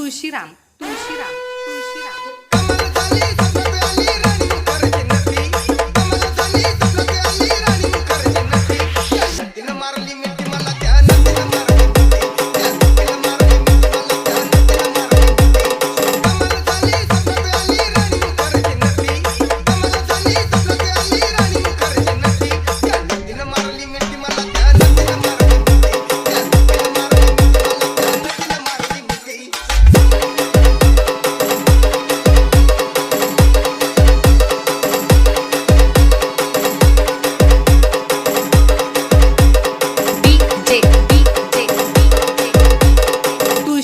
Tulshiram Tulshiram.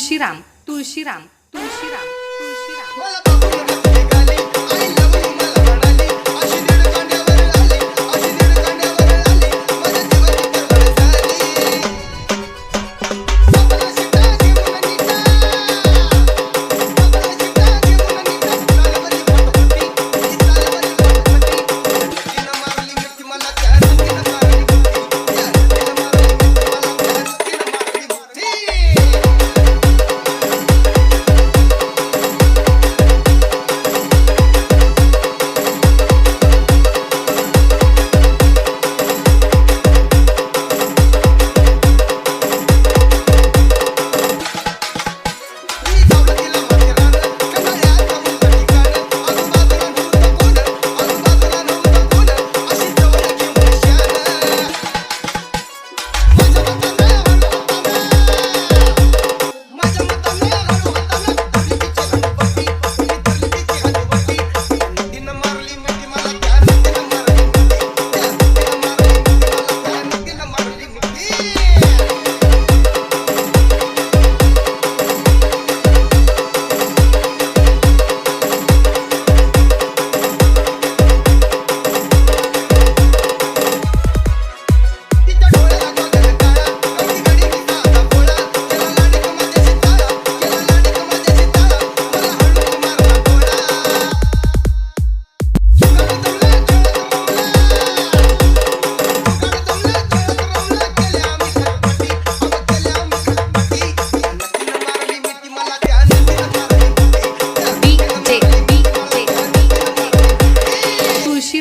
Tulshiram Tulshiram Tulshiram Tulshiram.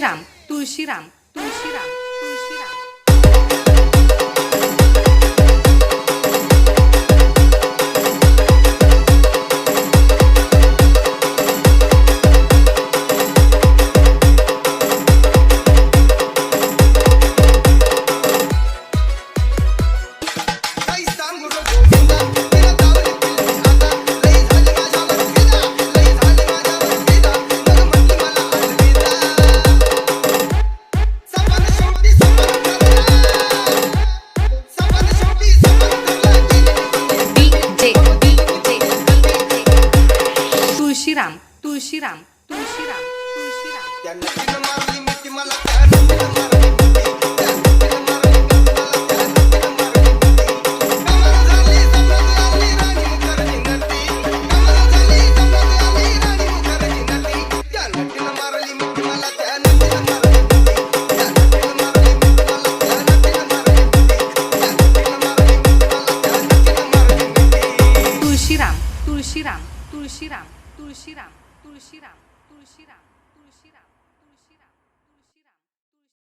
Tulshiram Tulshiram Tulshiram. Tulshiram Tulshiram Tulshiram Tulshiram Tulshiram